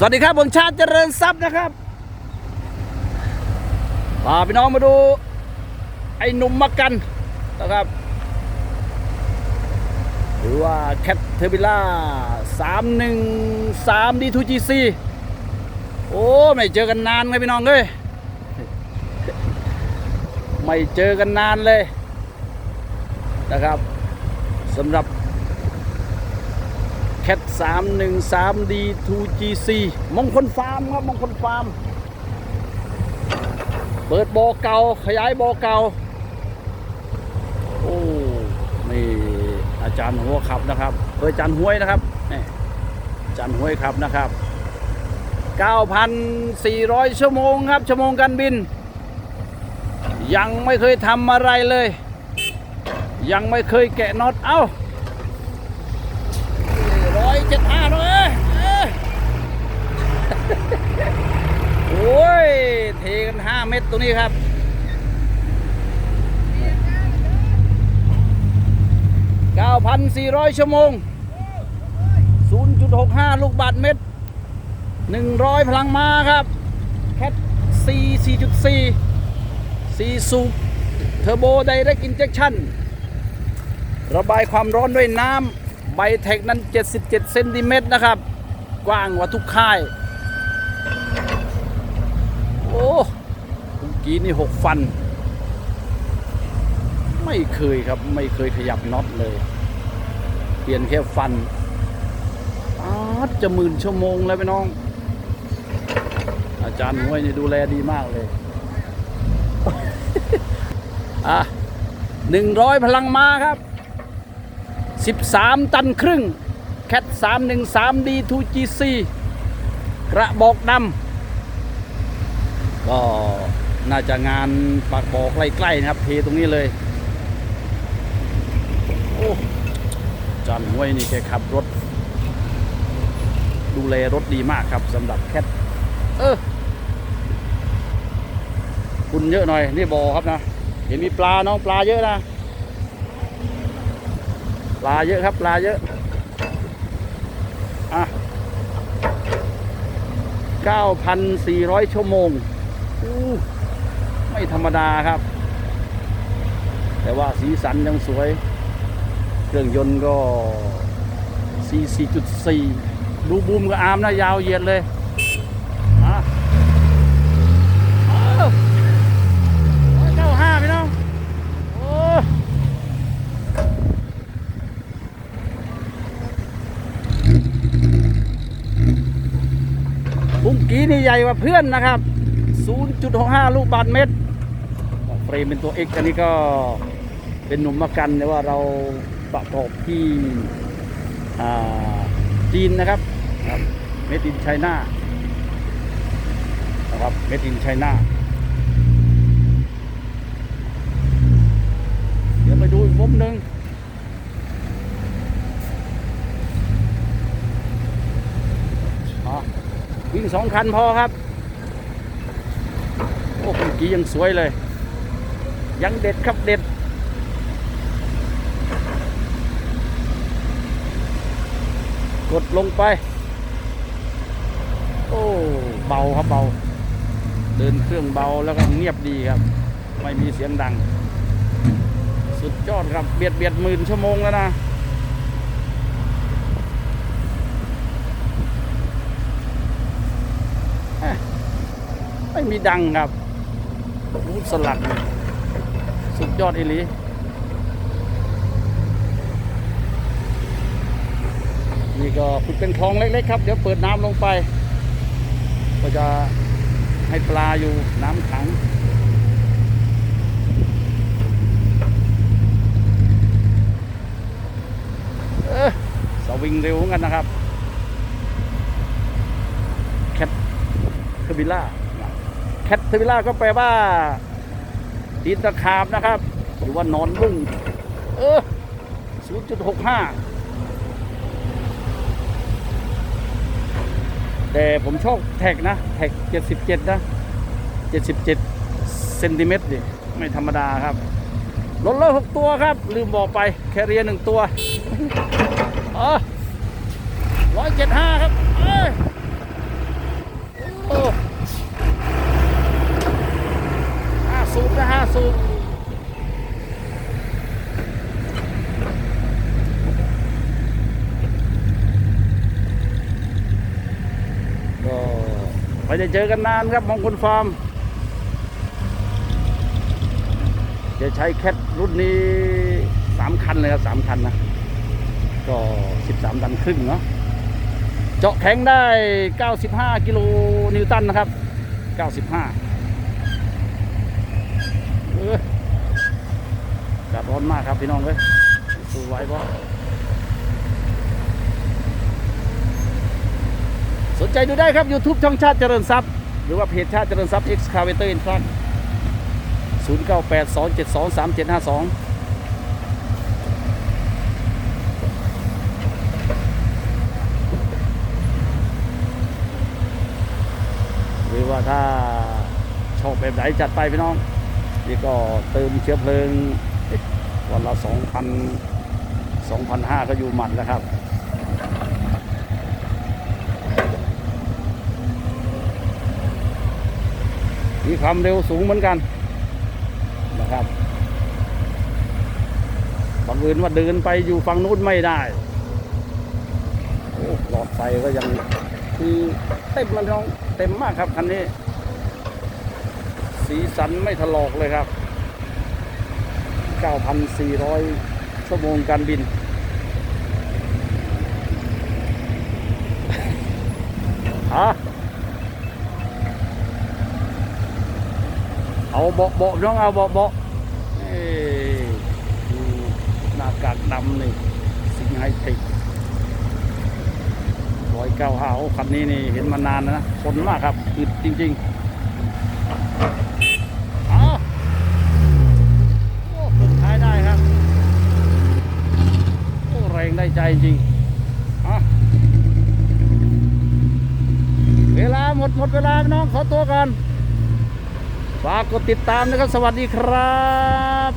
สวัสดีครับผมชาติเจริญทรัพย์นะครับพาพี่น้องมาดู ไอ้หนุ่มมักกันนะครับ หรือว่าแคทเทอร์บิล่า313 D2GC โอ้ไม่เจอกันนานไงพี่น้องเอ้ยไม่เจอกันนานเลยนะครับสำหรับ แคท313 D2GC มงคลฟาร์มครับมงคลฟาร์ม เปิดบ่อเก่าขยายบ่อเก่า โอ้นี่อาจารย์หัวขับนะครับเอออาจารย์ห้วยนะครับนี่อาจารย์ห้วยขับนะครับ 9,400 ชั่วโมงครับ ชั่วโมงการบิน ยังไม่เคยทำอะไรเลย ยังไม่เคยแกะน็อต เอ้าร้อย เจ็ดห้าเลยโอ้ย เทกันห้าเม็ดตรงนี้ครับ9,400ชั่วโมง0.65ลูกบาทเม็ด100พลังม้าครับ แคท C 4.4 4สูบเทอร์โบไดเรกอินเจคชั่นระบายความร้อนด้วยน้ำ ใบเทคนั้น 77เซนติเมตรนะครับ กว้างกว่าทุกค่าย โอ้เมื่อกี้นี่ 6 ฟัน ไม่เคยครับ ไม่เคยขยับน็อตเลย เปลี่ยนแค่ฟันอาจะหมื่นชั่วโมงแล้วไปน้อง อาจารย์ห้วยนี่ดูแลดีมากเลย อะหนึ่งร้อยพลังมาครับ 13 ตันครึ่งแคท313 D2GC กระบอกดำก็น่าจะงานปากบอกใกล้ๆนะครับเทตรงนี้เลยโอ้จอนห้วยนี่แกขับรถ ดูแลรถดีมากครับสำหรับแคทเออคุณเยอะหน่อย นี่บอครับนะ เห็นมีปลาน้องปลาเยอะนะ ปลาเยอะครับปลาเยอะอะ9,400 ชั่วโมงอไม่ธรรมดาครับ แต่ว่าสีสันยังสวย เครื่องยนต์ก็ 4.4ดูบูมกับอาร์มนะยาวเหยียดเลย อะอ้าวเก้าห้าพี่น้อง โอ้ บุ้งกี้นี่ใหญ่กว่าเพื่อนนะครับ 0.65 ลูกบาทเมตรเฟรมเป็นตัว X อันนี้ก็เป็นหนุ่มมากันแต่ว่าเราประกอบที่จีนนะครับเมดินไชน่านะครับเมดินไชน่าเดี๋ยวไปดูอีกมุมหนึ่งอ๋อ วิ่งสองคันพอครับ โอ้เมื่อกี้ยังสวยเลย ยังเด็ดครับเด็ดกดลงไป โอ้เบาครับเบา เดินเครื่องเบาแล้วก็เงียบดีครับ ไม่มีเสียงดัง สุดยอดครับเบียดเบียดหมื่นชั่วโมงแล้วนะ ไม่มีดังครับรูดสลัก สุดยอดอีหลีนี่ก็ขุดเป็นคลองเล็กๆครับ เดี๋ยวเปิดน้ำลงไป ก็จะให้ปลาอยู่น้ำขังเออสวิงเร็วกันนะครับ แคทเทอร์บิล่า แคทเทอร์บิล่าก็แปลว่าตีนตะขาบนะครับ หรือว่านอนบุ้งเออ0.65แต่ผมชอบแท็กนะ แท็ก77นะ77เซนติเมตรดิไม่ธรรมดาครับรถเลอร์หกตัวครับ ลืมบอกไปแคเรียหนึ่งตัวอ๋อร้อยเจ็ดห้าครับเอู้บนะห้สูบก็ไม่ได้เจอกันนานครับมองคุณฟาร์ม จะใช้แคทรุ่นนี้สามคันเลยครับสามคันนะ ก็สิบสามตันครึ่งเนาะเจาะแข็งได้ 95 กิโลนิวตันนะครับ 95 อกาศร้อนมากครับพี่น้องเอ้ยสู้ไหวปะสนใจดูได้ครับ YouTube ช่องชาติเจริญทรัพย์ หรือว่าเพจชาติเจริญทรัพย์ Excavator in Truck 0982723752หรือว่าถ้าชอบแบบไหนจัดไปพี่น้อง นี่ก็เติมเชื้อเพลิงวันละสองพันสองพันห้าก็อยู่หมัดแล้วครับมีความเร็วสูงเหมือนกันนะครับบังเอิญว่าเดินไปอยู่ฝั่งนู้นไม่ได้โอ้หลอดไฟก็ยังคือเต็มมันท้องเต็มมากครับคันนี้ สีสันไม่ถลอกเลยครับ 9,400 ชั่วโมงการบิน ฮะ เอาเบาเบาน้องเอาเบาเบาเอ้ยดูหน้ากากดำนี่สิงไฮเทคร้อยเก้าห้าคันนี้นี่เห็นมานานแล้วนะทนมากครับคือจริง ๆเอาโอ้เปิดท้ายได้ครับ โอ้แรงได้ ใจจริงเวลาหมดหมดเวลาพี่น้องขอตัวกันฝากกดติดตามนะครับ สวัสดีครับ